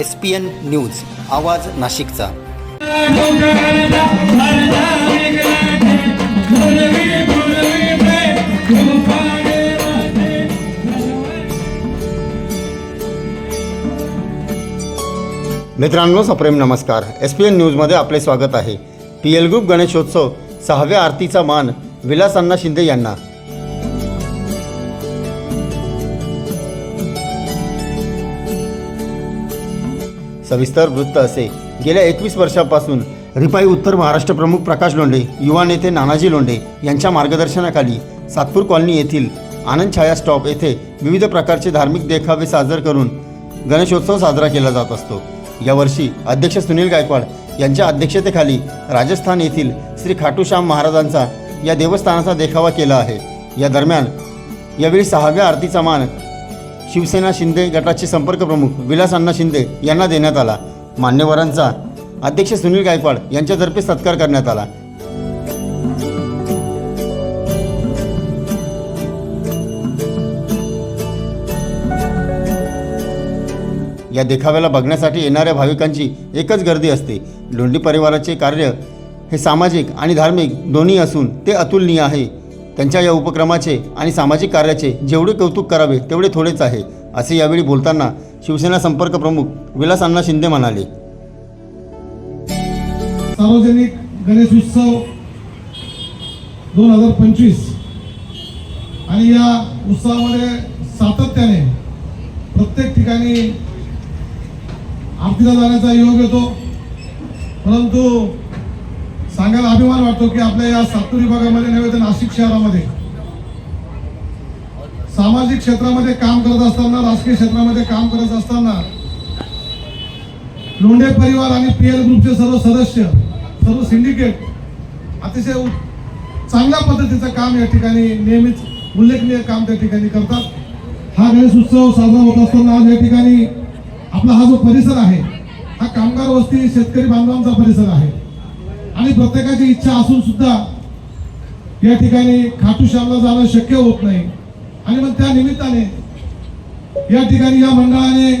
S P N news आवाज नाशिकचा. मित्रांनो सप्रेम नमस्कार. एस पी एन न्यूजमध्ये आपले स्वागत आहे. पी एल ग्रुप गणेशोत्सव सहाव्या आरतीचा मान विलास शिंदे यांना. सविस्तर वृत्त असे. गेल्या एकवीस वर्षापासून रिपाई उत्तर महाराष्ट्र प्रमुख प्रकाश लोंढे युवा नेते नानाजी लोंढे यांच्या मार्गदर्शनाखाली सातपूर कॉलनी येथील आनंद छाया स्टॉप येथे विविध प्रकारचे धार्मिक देखावे साजर करून गणेशोत्सव साजरा केला जात असतो. यावर्षी अध्यक्ष सुनील गायकवाड यांच्या अध्यक्षतेखाली राजस्थान येथील श्री खाटूश्याम महाराजांचा या देवस्थानाचा देखावा केला आहे. या दरम्यान यावेळी सहाव्या आरतीचा मान शिवसेना शिंदे गटाचे संपर्क प्रमुख विलास अण्णा शिंदे यांना देण्यात आला. मान्यवरांचा अध्यक्ष सुनील गायकवाड यांच्यातर्फे सत्कार करण्यात आला. या देखाव्याला बघण्यासाठी येणाऱ्या भाविकांची एकच गर्दी असते. लोंढी परिवाराचे कार्य हे सामाजिक आणि धार्मिक दोन्ही असून ते अतुलनीय आहे. त्यांच्या या उपक्रमाचे आणि सामाजिक कार्याचे जेवढे कौतुक करावे तेवढे थोडेच आहे असे यावेळी बोलताना शिवसेना संपर्क प्रमुख विलास अण्णा शिंदे म्हणाले. सार्वजनिक गणेश उत्सव दोन हजार पंचवीस आणि या उत्सवामध्ये सातत्याने प्रत्येक ठिकाणी आरतीला जाण्याचा योग येतो. परंतु सांगायला अभिमान वाटतो की आपल्या या सातूर विभागामध्ये नव्हे तर नाशिक शहरामध्ये. सामाजिक क्षेत्रामध्ये काम करत असताना राजकीय क्षेत्रामध्ये काम करत असताना लोंढे परिवार आणि पी एल ग्रुपचे सर्व सदस्य सर्व सिंडिकेट अतिशय चांगल्या पद्धतीचं काम या ठिकाणी नेहमीच उल्लेखनीय काम त्या ठिकाणी करतात. हा गणेश उत्सव साजरा होत असताना आज या ठिकाणी आपला हा जो परिसर आहे हा कामगार वस्ती शेतकरी बांधवांचा परिसर आहे. आणि प्रत्येकाची इच्छा असून सुद्धा या ठिकाणी खाटू श्यामला जाणं शक्य होत नाही. आणि मग त्या निमित्ताने या ठिकाणी या मंडळाने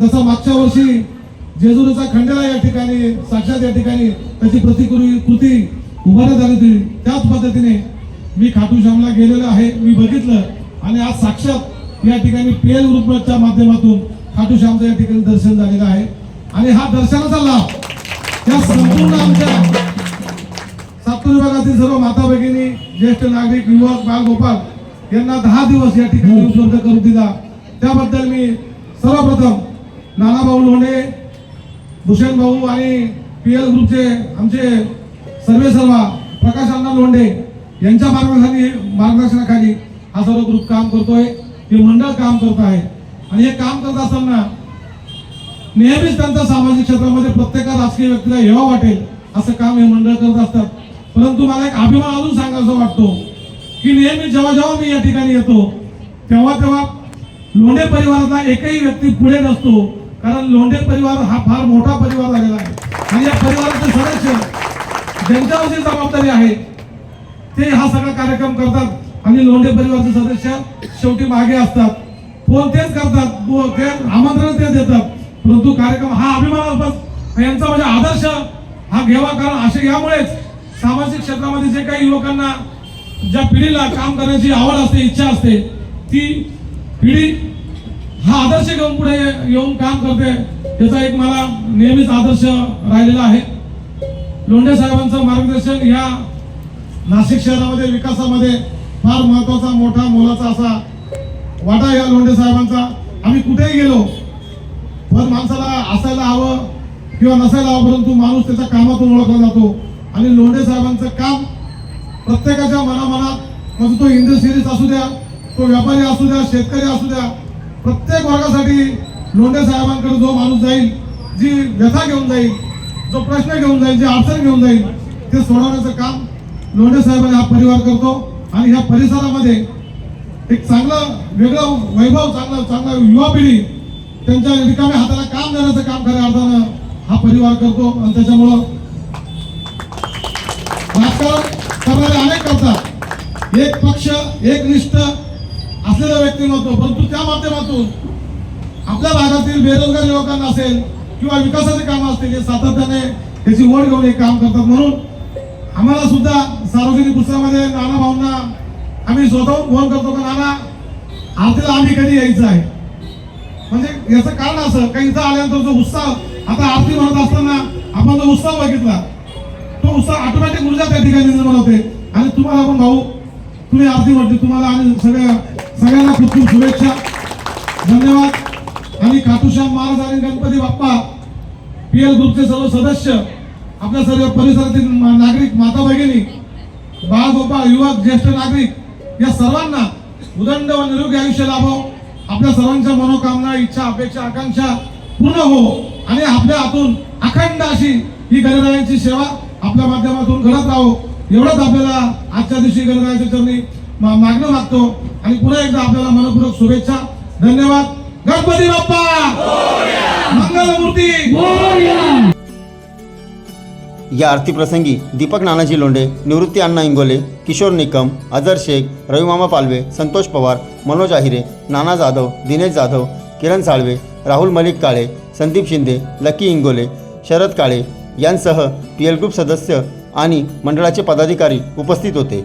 जसं मागच्या वर्षी जेजुरीचा खंडेला या ठिकाणी साक्षात या ठिकाणी त्याची प्रतिकृती कृती उभारण्यात आली होती. त्याच पद्धतीने मी खाटू श्यामला गेलेलो आहे मी बघितलं. आणि आज साक्षात या ठिकाणी पेल ग्रुपच्या माध्यमातून खाटू श्यामचं या ठिकाणी दर्शन झालेलं आहे. आणि हा दर्शनाचा लाभ या संपूर्ण आमच्या सातूर विभागातील सर्व माता भगिनी ज्येष्ठ नागरिक युवक बालगोपाल यांना दहा दिवस या ठिकाणी उपलब्ध करून दिला. त्याबद्दल मी सर्वप्रथम नानाभाऊ लोणे भूषण भाऊ आणि पी एल ग्रुपचे आमचे सर्वे सर्वा प्रकाश अण्णा लोंढे यांच्या मार्गदर्शनाखाली मार्गदर्शनाखाली हा सर्व ग्रुप काम करतोय. हे मंडळ काम करत आहे. आणि हे काम करत असताना नेहमीच त्यांच्या सामाजिक क्षेत्रामध्ये प्रत्येका राजकीय व्यक्तीला हेवा वाटेल असं काम हे मंडळ करत असतात. परंतु मला एक अभिमान अजून सांगायचा वाटतो की नेहमी जेव्हा जेव्हा मी या ठिकाणी येतो तेव्हा तेव्हा लोंढे परिवाराचा एकही व्यक्ती पुढे नसतो कारण लोंढे परिवार हा फार मोठा परिवार झालेला आहे. आणि या परिवाराचे सदस्य ज्यांच्यावरची जबाबदारी आहे ते हा सगळा कार्यक्रम करतात आणि लोंढे परिवारचे सदस्य शेवटी मागे असतात. फोन तेच करतात व ते आमंत्रण ते देतात. परंतु कार्यक्रम हा अभिमानास्पद. यांचा म्हणजे आदर्श हा घ्यावा कारण असे यामुळेच सामाजिक क्षेत्रामध्ये जे काही लोकांना ज्या पिढीला काम करण्याची आवड असते इच्छा असते ती पिढी हा आदर्श घेऊन पुढे येऊन काम करते त्याचा एक मला नेहमीच आदर्श राहिलेला आहे. लोंढे साहेबांचं मार्गदर्शन या नाशिक शहरामध्ये विकासामध्ये फार महत्त्वाचा मोठा मोलाचा असा वाटा या लोंढे साहेबांचा. आम्ही कुठेही गेलो पण माणसाला असायला हवं किंवा नसायला हवं परंतु माणूस त्याच्या कामातून ओळखला जातो. आणि लोंढे साहेबांचं काम प्रत्येकाच्या मनामनात म्हणजे तो इंडस्ट्रीज असू द्या तो व्यापारी असू द्या शेतकरी असू द्या प्रत्येक वर्गासाठी लोंढे साहेबांकडे जो माणूस जाईल जी व्यथा घेऊन जाईल जो प्रश्न घेऊन जाईल जी अडचण घेऊन जाईल ते सोडवण्याचं काम लोंढे साहेबांनी हा परिवार करतो. आणि ह्या परिसरामध्ये एक चांगलं वेगळं वैभव चांगलं चांगला युवा पिढी त्यांच्या रिकाम्या हाताला काम देण्याचं काम खऱ्या अर्थानं हा परिवार करतो. आणि त्याच्यामुळं राजकारण करणारे अनेक करतात. एक पक्ष एक निष्ठ असलेला व्यक्ती नव्हतो परंतु त्या माध्यमातून आपल्या भागातील बेरोजगार युवकांना असेल किंवा विकासाचे कामं असतील हे सातत्याने त्याची ओढ घेऊन हे काम करतात. म्हणून आम्हाला सुद्धा सार्वजनिक उत्सवामध्ये नाना भाऊंना आम्ही स्वतः फोन करतो का नाना आपल्याला आम्ही कधी यायचं आहे? याचं कारण असं काही इथं आल्यानंतर जो उत्साह आता आरती म्हणत असताना आपण जो उत्साह बघितला तो उत्साह ऑटोमॅटिक ऊर्जा त्या ठिकाणी निर्माण होते. आणि तुम्हाला पण भाऊ तुम्ही आरती म्हटली तुम्हाला आणि सगळ्या सगळ्यांना खूप खूप शुभेच्छा. धन्यवाद. आणि खाटूश्याम महाराज आणि गणपती बाप्पा पी एल ग्रुपचे सर्व सदस्य आपल्या सर्व परिसरातील नागरिक माता भगिनी बाळगोपाळ युवक ज्येष्ठ नागरिक या सर्वांना उदंड व निरोगी आयुष्य लाभो. आपल्या सर्वांच्या मनोकामना इच्छा अपेक्षा आकांक्षा पूर्ण हो आणि आपल्या हातून अखंड अशी ही गणरायांची सेवा आपल्या माध्यमातून घडत राहो. एवढंच आपल्याला आजच्या दिवशी गणरायाच्या चरणी मागणं मागतो आणि पुन्हा एकदा आपल्याला मनपूर्वक शुभेच्छा. धन्यवाद. गणपती बाप्पा! मंगलमूर्ती! या आरतीप्रसंगी दीपक नानाजी लोंढे निवृत्ती अण्णा इंगोले किशोर निकम अजर शेख रविमामा पालवे संतोष पवार मनोज आहिरे नाना जाधव दिनेश जाधव किरण साळवे राहुल मलिक काळे संदीप शिंदे लकी इंगोले शरद काळे यांसह पी एल ग्रुप सदस्य आणि मंडळाचे पदाधिकारी उपस्थित होते.